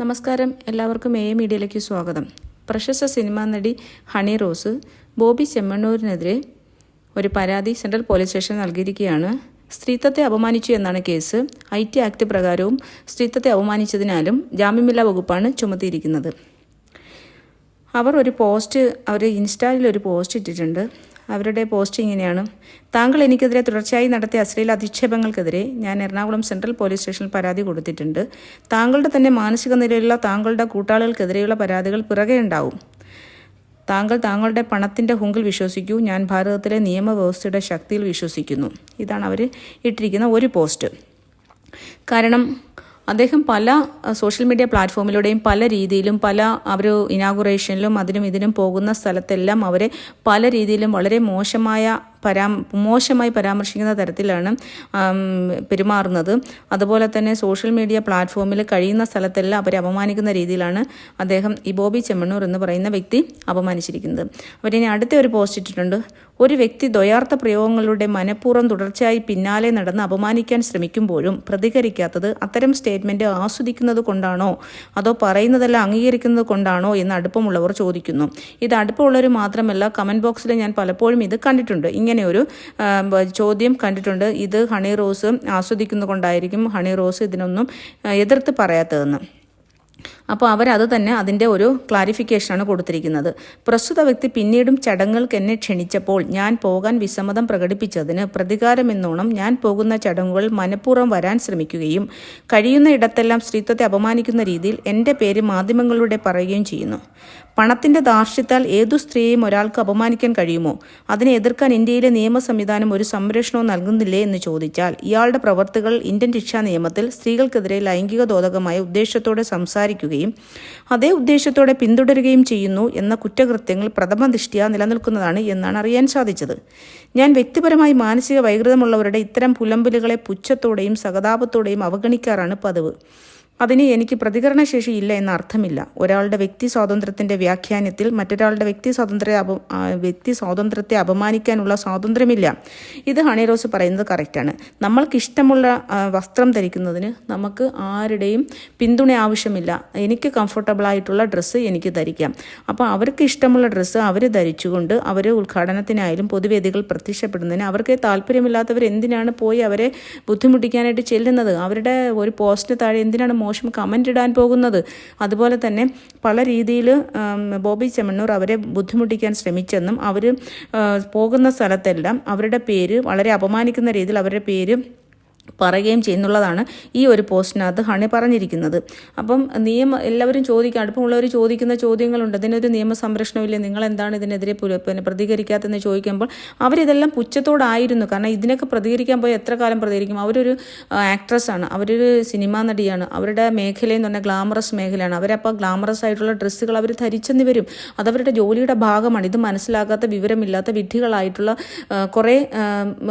നമസ്കാരം. എല്ലാവർക്കും എ മീഡിയയിലേക്ക് സ്വാഗതം. പ്രശസ്ത സിനിമാ നടി ഹണി റോസ് ബോബി ചെമ്മണ്ണൂരിനെതിരെ ഒരു പരാതി സെൻട്രൽ പോലീസ് സ്റ്റേഷൻ നൽകിയിരിക്കുകയാണ്. സ്ത്രീത്വത്തെ അപമാനിച്ചു എന്നാണ് കേസ്. ഐ ടി ആക്ട് പ്രകാരവും സ്ത്രീത്വത്തെ അപമാനിച്ചതിനാലും ജാമ്യമില്ലാ വകുപ്പാണ് ചുമത്തിയിരിക്കുന്നത്. അവർ ഒരു പോസ്റ്റ് അവർ ഇൻസ്റ്റായിൽ ഒരു പോസ്റ്റ് ഇട്ടിട്ടുണ്ട്. അവരുടെ പോസ്റ്റ് ഇങ്ങനെയാണ്. താങ്കൾ എനിക്കെതിരെ തുടർച്ചയായി നടത്തിയ അശ്ലീല അധിക്ഷേപങ്ങൾക്കെതിരെ ഞാൻ എറണാകുളം സെൻട്രൽ പോലീസ് സ്റ്റേഷനിൽ പരാതി കൊടുത്തിട്ടുണ്ട്. താങ്കളുടെ തന്നെ മാനസിക നിലയിലുള്ള താങ്കളുടെ കൂട്ടാളികൾക്കെതിരെയുള്ള പരാതികൾ പിറകെ ഉണ്ടാവും. താങ്കൾ താങ്കളുടെ പണത്തിന്റെ ഹുങ്കിൽ വിശ്വസിക്കൂ. ഞാൻ ഭാരതത്തിലെ നിയമവ്യവസ്ഥയുടെ ശക്തിയിൽ വിശ്വസിക്കുന്നു. ഇതാണ് അവർ ഇട്ടിരിക്കുന്ന ഒരു പോസ്റ്റ്. കാരണം അദ്ദേഹം പല സോഷ്യൽ മീഡിയ പ്ലാറ്റ്ഫോമിലൂടെയും പല രീതിയിലും പല അവർ ഇനാഗുറേഷനിലും അതിനും ഇതിനും പോകുന്ന സ്ഥലത്തെല്ലാം അവരെ പല രീതിയിലും വളരെ മോശമായ പരാ മോശമായി പരാമർശിക്കുന്ന തരത്തിലാണ് പെരുമാറുന്നത്. അതുപോലെ തന്നെ സോഷ്യൽ മീഡിയ പ്ലാറ്റ്ഫോമിൽ കഴിയുന്ന സ്ഥലത്തെല്ലാം അവരെ അപമാനിക്കുന്ന രീതിയിലാണ് അദ്ദേഹം ഇബോബി ബോബി ചെമ്മണ്ണൂർ എന്ന് പറയുന്ന വ്യക്തി അപമാനിച്ചിരിക്കുന്നത്. അവരിനി അടുത്ത ഒരു പോസ്റ്റ് ഇട്ടിട്ടുണ്ട്. ഒരു വ്യക്തി ദ്വയാർത്ഥ പ്രയോഗങ്ങളുടെ മനഃപൂർവം തുടർച്ചയായി പിന്നാലെ നടന്ന് അപമാനിക്കാൻ ശ്രമിക്കുമ്പോഴും പ്രതികരിക്കാത്തത് അത്തരം സ്റ്റേറ്റ്മെന്റ് ആസ്വദിക്കുന്നത് കൊണ്ടാണോ? അതോ പറയുന്നതെല്ലാം അംഗീകരിക്കുന്നത് കൊണ്ടാണോ? എന്ന് അടുപ്പമുള്ളവർ ചോദിക്കുന്നു. ഇത് അടുപ്പമുള്ളവർ മാത്രമല്ല കമന്റ് ബോക്സിൽ ഞാൻ പലപ്പോഴും ഇത് കണ്ടിട്ടുണ്ട്. ഇങ്ങനെ ഒരു ചോദ്യം കണ്ടിട്ടുണ്ട്. ഇത് ഹണി റോസ് ആസ്വദിക്കുന്നതുകൊണ്ടായിരിക്കും ഹണി റോസ് ഇതിനൊന്നും എതിർത്ത് പറയാത്തതെന്ന്. അപ്പോൾ അവരത് തന്നെ അതിന്റെ ഒരു ക്ലാരിഫിക്കേഷനാണ് കൊടുത്തിരിക്കുന്നത്. പ്രസ്തുത വ്യക്തി പിന്നീടും ചടങ്ങുകൾക്ക് എന്നെ ക്ഷണിച്ചപ്പോൾ ഞാൻ പോകാൻ വിസമ്മതം പ്രകടിപ്പിച്ചതിന് പ്രതികാരമെന്നോണം ഞാൻ പോകുന്ന ചടങ്ങുകൾ മനഃപൂർവം വരാൻ ശ്രമിക്കുകയും കഴിയുന്ന ഇടത്തെല്ലാം സ്ത്രീത്വത്തെ അപമാനിക്കുന്ന രീതിയിൽ എന്റെ പേര് മാധ്യമങ്ങളിലൂടെ പറയുകയും ചെയ്യുന്നു. പണത്തിന്റെ ധാർഷ്ട്യത്താൽ ഏതു സ്ത്രീയെയും ഒരാൾക്ക് അപമാനിക്കാൻ കഴിയുമോ? അതിനെ എതിർക്കാൻ ഇന്ത്യയിലെ നിയമ സംവിധാനം ഒരു സംരക്ഷണവും നൽകുന്നില്ലേ എന്ന് ചോദിച്ചാൽ ഇയാളുടെ പ്രവർത്തികൾ ഇന്ത്യൻ ശിക്ഷാ നിയമത്തിൽ സ്ത്രീകൾക്കെതിരെ ലൈംഗിക ദോതകമായ ഉദ്ദേശത്തോടെ സംസാരിക്കുകയും അതേ ഉദ്ദേശത്തോടെ പിന്തുടരുകയും ചെയ്യുന്നു എന്ന കുറ്റകൃത്യങ്ങൾ പ്രഥമ ദൃഷ്ടിയ നിലനിൽക്കുന്നതാണ് എന്നാണ് അറിയാൻ സാധിച്ചത്. ഞാൻ വ്യക്തിപരമായി മാനസിക വൈകൃതമുള്ളവരുടെ ഇത്തരം പുലമ്പലുകളെ പുച്ഛത്തോടെയും സഹതാപത്തോടെയും അവഗണിക്കാറാണ് പതിവ്. അതിന് എനിക്ക് പ്രതികരണശേഷി ഇല്ല എന്ന അർത്ഥമില്ല. ഒരാളുടെ വ്യക്തി സ്വാതന്ത്ര്യത്തിന്റെ വ്യാഖ്യാനത്തിൽ മറ്റൊരാളുടെ വ്യക്തി സ്വാതന്ത്ര്യ അപ വ്യക്തി സ്വാതന്ത്ര്യത്തെ അപമാനിക്കാനുള്ള സ്വാതന്ത്ര്യമില്ല. ഇത് ഹണിറോസ് പറയുന്നത് കറക്റ്റാണ് നമ്മൾക്കിഷ്ടമുള്ള വസ്ത്രം ധരിക്കുന്നതിന് നമുക്ക് ആരുടെയും പിന്തുണ ആവശ്യമില്ല. എനിക്ക് കംഫർട്ടബിൾ ആയിട്ടുള്ള ഡ്രസ്സ് എനിക്ക് ധരിക്കാം. അപ്പോൾ അവർക്ക് ഇഷ്ടമുള്ള ഡ്രസ്സ് അവർ ധരിച്ചുകൊണ്ട് അവർ ഉദ്ഘാടനത്തിനായാലും പൊതുവേദികൾ പ്രത്യക്ഷപ്പെടുന്നതിന് അവർക്ക് താല്പര്യമില്ലാത്തവർ എന്തിനാണ് പോയി അവരെ ബുദ്ധിമുട്ടിക്കാനായിട്ട് ചെല്ലുന്നത്? അവരുടെ ഒരു പോസ്റ്റ് താഴെ എന്തിനാണ് മോശം കമന്റ് ഇടാൻ പോകുന്നത്. അതുപോലെ തന്നെ പല രീതിയിൽ ബോബി ചെമ്മണ്ണൂർ അവരെ ബുദ്ധിമുട്ടിക്കാൻ ശ്രമിച്ചെന്നും അവർ പോകുന്ന സ്ഥലത്തെല്ലാം അവരുടെ പേര് വളരെ അപമാനിക്കുന്ന രീതിയിൽ അവരുടെ പേര് പറയുകയും ചെയ്യുന്നുള്ളതാണ് ഈ ഒരു പോസ്റ്റിനകത്ത് ഹണി പറഞ്ഞിരിക്കുന്നത്. അപ്പം നിയമ എല്ലാവരും ചോദിക്കുക അടുപ്പമുള്ളവർ ചോദിക്കുന്ന ചോദ്യങ്ങളുണ്ട്. ഇതിനൊരു നിയമ സംരക്ഷണമില്ലേ? നിങ്ങൾ എന്താണ് ഇതിനെതിരെ പിന്നെ പ്രതികരിക്കാത്തതെന്ന് ചോദിക്കുമ്പോൾ അവരിതെല്ലാം പുച്ഛത്തോടായിരുന്നു. കാരണം ഇതിനൊക്കെ പ്രതികരിക്കാൻ പോയി എത്ര കാലം പ്രതികരിക്കും? അവരൊരു ആക്ട്രസ്സാണ് അവരൊരു സിനിമാ നടിയാണ്. അവരുടെ മേഖല എന്ന് പറഞ്ഞാൽ ഗ്ലാമറസ് മേഖലയാണ്. അവരപ്പോൾ ഗ്ലാമറസ് ആയിട്ടുള്ള ഡ്രസ്സുകൾ അവർ ധരിച്ചെന്ന് വരും. അതവരുടെ ജോലിയുടെ ഭാഗമാണ്. ഇത് മനസ്സിലാക്കാത്ത വിവരമില്ലാത്ത വിഡ്ഢികളായിട്ടുള്ള ആ, കുറേ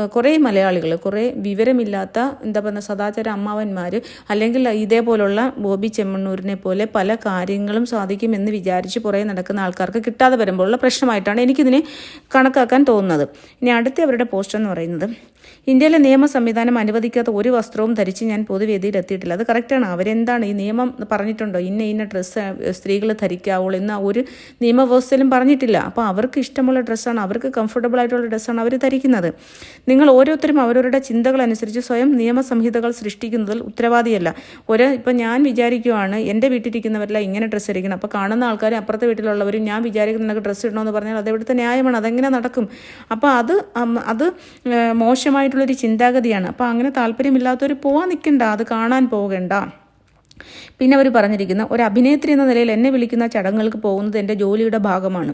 കുറേ മലയാളികൾ കുറേ വിവരമില്ലാത്ത എന്താ പറയുക സദാചാര അമ്മാവന്മാർ അല്ലെങ്കിൽ ഇതേപോലുള്ള ബോബി ചെമ്മണ്ണൂരിനെ പോലെ പല കാര്യങ്ങളും സാധിക്കുമെന്ന് വിചാരിച്ച് പുറകെ നടക്കുന്ന ആൾക്കാർക്ക് കിട്ടാതെ വരുമ്പോഴുള്ള പ്രശ്നമായിട്ടാണ് എനിക്കിതിനെ കണക്കാക്കാൻ തോന്നുന്നത്. ഇനി അടുത്ത അവരുടെ പോസ്റ്റ് എന്ന് പറയുന്നത് ഇന്ത്യയിലെ നിയമ സംവിധാനം അനുവദിക്കാത്ത ഒരു വസ്ത്രവും ധരിച്ച് ഞാൻ പൊതുവേദിയിൽ എത്തിയിട്ടില്ല. അത് കറക്റ്റാണ് അവരെന്താണ് ഈ നിയമം പറഞ്ഞിട്ടുണ്ടോ? ഇന്ന ഇന്ന ഡ്രസ്സ് സ്ത്രീകൾ ധരിക്കാവുള്ളൂ എന്ന ഒരു നിയമവ്യവസ്ഥയിലും പറഞ്ഞിട്ടില്ല. അപ്പോൾ അവർക്ക് ഇഷ്ടമുള്ള ഡ്രസ്സാണ് അവർക്ക് കംഫർട്ടബിൾ ആയിട്ടുള്ള ഡ്രസ്സാണ് അവർ ധരിക്കുന്നത്. നിങ്ങൾ ഓരോരുത്തരും അവരവരുടെ ചിന്തകൾ അനുസരിച്ച് സ്വയം നിയമ സംഹിതകൾ സൃഷ്ടിക്കുന്നതിൽ ഉത്തരവാദിയല്ല. ഒരു ഇപ്പം ഞാൻ വിചാരിക്കുവാണ് എന്റെ വീട്ടിലിരിക്കുന്നവരെല്ലാം ഇങ്ങനെ ഡ്രസ്സ് ധരിക്കണം. അപ്പോൾ കാണുന്ന ആൾക്കാർ അപ്പുറത്തെ വീട്ടിലുള്ളവരും ഞാൻ വിചാരിക്കുന്ന ഡ്രസ്സ് ഇടണമെന്ന് പറഞ്ഞാൽ അത് ഇവിടുത്തെ ന്യായമാണ് അതെങ്ങനെ നടക്കും? അപ്പോൾ അത് അത് ഏഹ്, മോശമായിട്ടുള്ളൊരു ചിന്താഗതിയാണ്. അപ്പോൾ അങ്ങനെ താല്പര്യമില്ലാത്തവർ പോവാൻ നിൽക്കണ്ട അത് കാണാൻ പോകണ്ട. പിന്നെ അവർ പറഞ്ഞിരിക്കുന്ന ഒരു അഭിനേത്രി എന്ന നിലയിൽ എന്നെ വിളിക്കുന്ന ചടങ്ങുകൾക്ക് പോകുന്നത് എന്റെ ജോലിയുടെ ഭാഗമാണ്.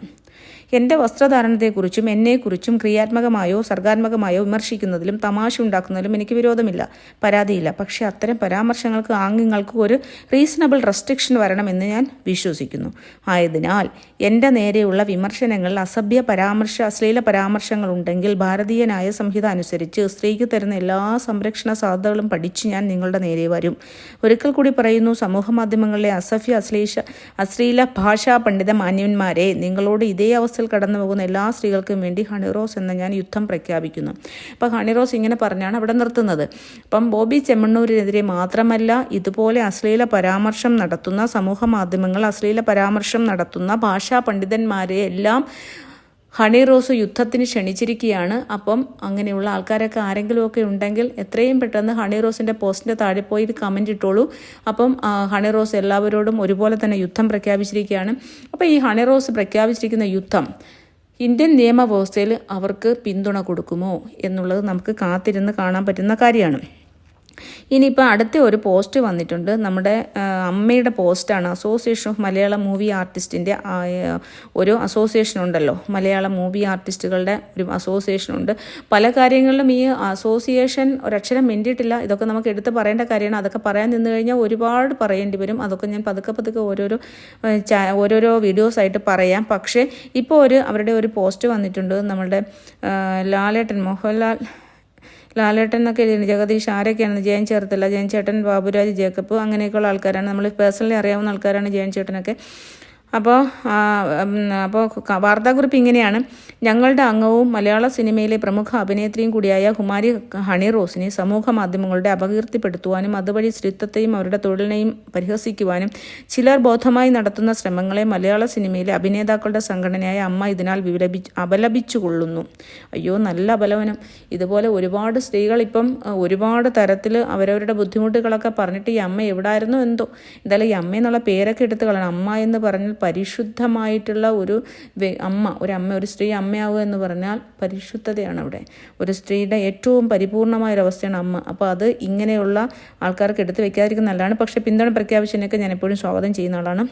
എന്റെ വസ്ത്രധാരണത്തെക്കുറിച്ചും എന്നെക്കുറിച്ചും ക്രിയാത്മകമായോ സർഗാത്മകമായോ വിമർശിക്കുന്നതിലും തമാശ ഉണ്ടാക്കുന്നതിലും എനിക്ക് വിരോധമില്ല പരാതിയില്ല. പക്ഷേ അത്തരം പരാമർശങ്ങൾക്ക് ആംഗ്യങ്ങൾക്ക് ഒരു റീസണബിൾ റെസ്ട്രിക്ഷൻ വരണമെന്ന് ഞാൻ വിശ്വസിക്കുന്നു. ആയതിനാൽ എന്റെ നേരെയുള്ള വിമർശനങ്ങൾ അസഭ്യ പരാമർശ അശ്ലീല പരാമർശങ്ങൾ ഉണ്ടെങ്കിൽ ഭാരതീയനായ സംഹിത അനുസരിച്ച് സ്ത്രീക്ക് തരുന്ന എല്ലാ സംരക്ഷണ സാധ്യതകളും പഠിച്ച് ഞാൻ നിങ്ങളുടെ നേരെ വരും. ഒരിക്കൽ കൂടി പറയുന്നു സമൂഹ മാധ്യമങ്ങളിലെ അസഭ്യ അശ്ലീഷ അശ്ലീല ഭാഷാ പണ്ഡിത മാന്യന്മാരെ നിങ്ങളോട് ഇതേ അവസരം ബിസിനസ്സിൽ കടന്നു പോകുന്ന എല്ലാ സ്ത്രീകൾക്കും വേണ്ടി ഹണിറോസ് എന്ന ഞാൻ യുദ്ധം പ്രഖ്യാപിക്കുന്നു. അപ്പോൾ ഹണിറോസ് ഇങ്ങനെ പറഞ്ഞാണ് അവിടെ നിർത്തുന്നത്. അപ്പം ബോബി ചെമ്മണ്ണൂരിനെതിരെ മാത്രമല്ല ഇതുപോലെ അശ്ലീല പരാമർശം നടത്തുന്ന സമൂഹ മാധ്യമങ്ങൾ അശ്ലീല പരാമർശം നടത്തുന്ന ഭാഷാ പണ്ഡിതന്മാരെ എല്ലാം ഹണി റോസ് യുദ്ധത്തിന് ക്ഷണിച്ചിരിക്കുകയാണ്. അപ്പം അങ്ങനെയുള്ള ആൾക്കാരൊക്കെ ആരെങ്കിലുമൊക്കെ ഉണ്ടെങ്കിൽ എത്രയും പെട്ടെന്ന് ഹണി റോസിന്റെ പോസ്റ്റിന്റെ താഴെ പോയി ഇത് കമന്റ് ഇട്ടോളൂ. അപ്പം ഹണി റോസ് എല്ലാവരോടും ഒരുപോലെ തന്നെ യുദ്ധം പ്രഖ്യാപിച്ചിരിക്കുകയാണ്. അപ്പോൾ ഈ ഹണി റോസ് പ്രഖ്യാപിച്ചിരിക്കുന്ന യുദ്ധം ഇന്ത്യൻ നിയമവ്യവസ്ഥയിൽ അവർക്ക് പിന്തുണ കൊടുക്കുമോ എന്നുള്ളത് നമുക്ക് കാത്തിരുന്ന് കാണാൻ പറ്റുന്ന കാര്യമാണ്. ഇനിയിപ്പോൾ അടുത്ത ഒരു പോസ്റ്റ് വന്നിട്ടുണ്ട്. നമ്മുടെ അമ്മയുടെ പോസ്റ്റാണ്. അസോസിയേഷൻ ഓഫ് മലയാളം മൂവി ആർട്ടിസ്റ്റിന്റെ ഒരു അസോസിയേഷൻ ഉണ്ടല്ലോ. മലയാളം മൂവി ആർട്ടിസ്റ്റുകളുടെ ഒരു അസോസിയേഷൻ ഉണ്ട്. പല കാര്യങ്ങളിലും ഈ അസോസിയേഷൻ ഒരക്ഷരം മിണ്ടിയിട്ടില്ല. ഇതൊക്കെ നമുക്ക് എടുത്ത് പറയേണ്ട കാര്യമാണ്. അതൊക്കെ പറയാൻ നിന്ന് കഴിഞ്ഞാൽ ഒരുപാട് പറയേണ്ടി വരും. അതൊക്കെ ഞാൻ പതുക്കെ പതുക്കെ ഓരോരോ ഓരോരോ വീഡിയോസ് ആയിട്ട് പറയാം. പക്ഷേ ഇപ്പോൾ ഒരു അവരുടെ ഒരു പോസ്റ്റ് വന്നിട്ടുണ്ട്. നമ്മളുടെ ലാലേട്ടൻ മോഹൻലാൽ ലാലേട്ടൻ എന്നൊക്കെ എഴുതി ജഗദീഷ് ആരൊക്കെയാണ്? ജയൻ ചേർത്തല ജയൻ ചേട്ടൻ ബാബുരാജ് ജേക്കബ് അങ്ങനെയൊക്കെയുള്ള ആൾക്കാരാണ്. നമ്മൾ പേഴ്സണലി അറിയാവുന്ന ആൾക്കാരാണ് ജയൻ ചേട്ടനൊക്കെ. അപ്പോൾ അപ്പോൾ വാർത്താക്കുറിപ്പ് ഇങ്ങനെയാണ്. ഞങ്ങളുടെ അംഗവും മലയാള സിനിമയിലെ പ്രമുഖ അഭിനേത്രിയും കൂടിയായ ഹുമാരി ഹണി റോസിനെ സമൂഹ മാധ്യമങ്ങളുടെ അപകീർത്തിപ്പെടുത്തുവാനും അതുവഴി സ്ത്രീത്വത്തെയും അവരുടെ തൊഴിലിനെയും പരിഹസിക്കുവാനും ചിലർ ബോധമായി നടത്തുന്ന ശ്രമങ്ങളെ മലയാള സിനിമയിലെ അഭിനേതാക്കളുടെ സംഘടനയായ അമ്മ ഇതിനാൽ വിലപിച്ച് അപലപിച്ചുകൊള്ളുന്നു. അയ്യോ നല്ല അപലപനം ഇതുപോലെ ഒരുപാട് സ്ത്രീകൾ ഇപ്പം ഒരുപാട് തരത്തിൽ അവരവരുടെ ബുദ്ധിമുട്ടുകളൊക്കെ പറഞ്ഞിട്ട് ഈ അമ്മ എവിടായിരുന്നു എന്തോ. എന്തായാലും ഈ അമ്മ എന്നുള്ള പേരൊക്കെ എടുത്ത് കളയണം. അമ്മ എന്ന് പറഞ്ഞാൽ പരിശുദ്ധമായിട്ടുള്ള ഒരു അമ്മ ഒരു അമ്മ ഒരു സ്ത്രീ അമ്മയാവുക എന്ന് പറഞ്ഞാൽ പരിശുദ്ധതയാണ് അവിടെ. ഒരു സ്ത്രീയുടെ ഏറ്റവും പരിപൂർണമായ ഒരു അവസ്ഥയാണ് അമ്മ. അപ്പോൾ അത് ഇങ്ങനെയുള്ള ആൾക്കാർക്ക് എടുത്ത് വെക്കാതിരിക്കുന്ന നല്ലതാണ് പക്ഷേ പിന്തുണ പ്രഖ്യാപിച്ചതിനൊക്കെ ഞാൻ എപ്പോഴും സ്വാഗതം ചെയ്യുന്ന ആളാണ്.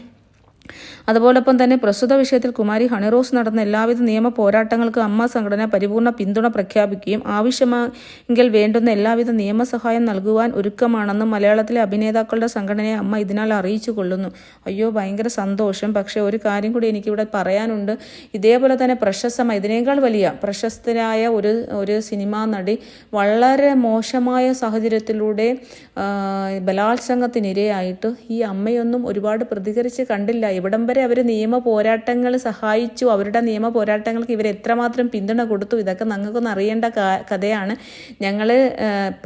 അതുപോലൊപ്പം തന്നെ പ്രസ്തുത വിഷയത്തിൽ കുമാരി ഹണിറോസ് നടന്ന എല്ലാവിധ നിയമ പോരാട്ടങ്ങൾക്ക് അമ്മ സംഘടന പരിപൂർണ പിന്തുണ പ്രഖ്യാപിക്കുകയും ആവശ്യമെങ്കിൽ വേണ്ടുന്ന എല്ലാവിധ നിയമസഹായം നൽകുവാൻ ഒരുക്കമാണെന്ന് മലയാളത്തിലെ അഭിനേതാക്കളുടെ സംഘടനയെ അമ്മ ഇതിനാൽ അറിയിച്ചു കൊള്ളുന്നു. അയ്യോ ഭയങ്കര സന്തോഷം. പക്ഷേ ഒരു കാര്യം കൂടി എനിക്കിവിടെ പറയാനുണ്ട്. ഇതേപോലെ തന്നെ പ്രശസ്തമായ ഇതിനേക്കാൾ വലിയ പ്രശസ്തരായ ഒരു ഒരു സിനിമാ നടി വളരെ മോശമായ സാഹചര്യത്തിലൂടെ ബലാത്സംഗത്തിനിരയായിട്ട് ഈ അമ്മയൊന്നും ഒരുപാട് പ്രതികരിച്ച് കണ്ടില്ല. ഇവിടം വരെ അവർ നിയമ പോരാട്ടങ്ങൾ സഹായിച്ചു. അവരുടെ നിയമ പോരാട്ടങ്ങൾക്ക് ഇവർ എത്രമാത്രം പിന്തുണ കൊടുത്തു. ഇതൊക്കെ ഞങ്ങൾക്കൊന്ന് അറിയേണ്ട കഥയാണ്. ഞങ്ങൾ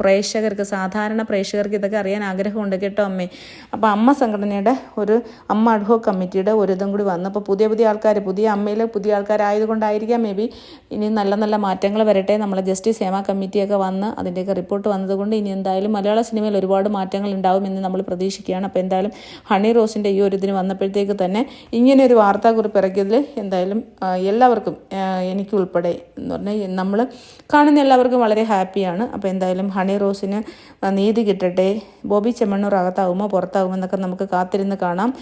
പ്രേക്ഷകർക്ക് സാധാരണ പ്രേക്ഷകർക്ക് ഇതൊക്കെ അറിയാൻ ആഗ്രഹമുണ്ട് കേട്ടോ അമ്മേ. അപ്പോൾ അമ്മ സംഘടനയുടെ ഒരു അമ്മ അഡ്ഹോ കമ്മിറ്റിയുടെ ഒരു ഇതും കൂടി വന്നു. അപ്പോൾ പുതിയ പുതിയ ആൾക്കാർ പുതിയ അമ്മയിൽ പുതിയ ആൾക്കാരായതുകൊണ്ടായിരിക്കാം മേ ബി ഇനി നല്ല നല്ല മാറ്റങ്ങൾ വരട്ടെ. നമ്മളെ ജസ്റ്റിസ് ഹേമ കമ്മിറ്റിയൊക്കെ വന്ന് അതിന്റെയൊക്കെ റിപ്പോർട്ട് വന്നതുകൊണ്ട് ഇനി എന്തായാലും മലയാള സിനിമയിൽ ഒരുപാട് മാറ്റങ്ങൾ ഉണ്ടാവുമെന്ന് നമ്മൾ പ്രതീക്ഷിക്കുകയാണ്. അപ്പോൾ എന്തായാലും ഹണി റോസിന്റെ ഈ ഒരു ഇതിന് വന്നപ്പോഴത്തേക്ക് തന്നെ ഇങ്ങനെ ഒരു വാർത്താക്കുറിപ്പ് ഇറക്കിയതിൽ എന്തായാലും എല്ലാവർക്കും എനിക്കുൾപ്പെടെ എന്ന് പറഞ്ഞാൽ നമ്മൾ കാണുന്ന എല്ലാവർക്കും വളരെ ഹാപ്പിയാണ്. അപ്പോൾ എന്തായാലും ഹണി റോസിന് നീതി കിട്ടട്ടെ. ബോബി ചെമ്മണ്ണൂർ അകത്താകുമോ പുറത്താകുമോ എന്നൊക്കെ നമുക്ക് കാത്തിരുന്ന് കാണാം.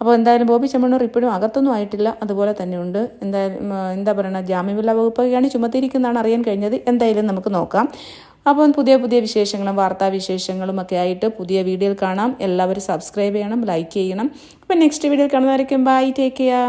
അപ്പോൾ എന്തായാലും ബോബി ചെമ്മണ്ണൂർ ഇപ്പോഴും അകത്തൊന്നും ആയിട്ടില്ല. അതുപോലെ തന്നെയുണ്ട്. എന്തായാലും എന്താ പറയുക ജാമ്യമില്ലാ വകുപ്പൊക്കെയാണ് ചുമത്തിയിരിക്കുന്നതാണ് അറിയാൻ കഴിഞ്ഞത്. എന്തായാലും നമുക്ക് നോക്കാം. അപ്പം പുതിയ പുതിയ വിശേഷങ്ങളും വാർത്താ വിശേഷങ്ങളും ഒക്കെ ആയിട്ട് പുതിയ വീഡിയോയിൽ കാണാം. എല്ലാവരും സബ്സ്ക്രൈബ് ചെയ്യണം ലൈക്ക് ചെയ്യണം. അപ്പം നെക്സ്റ്റ് വീഡിയോയിൽ കാണുന്നതായിരിക്കും ബൈ ടേക്ക് കെയർ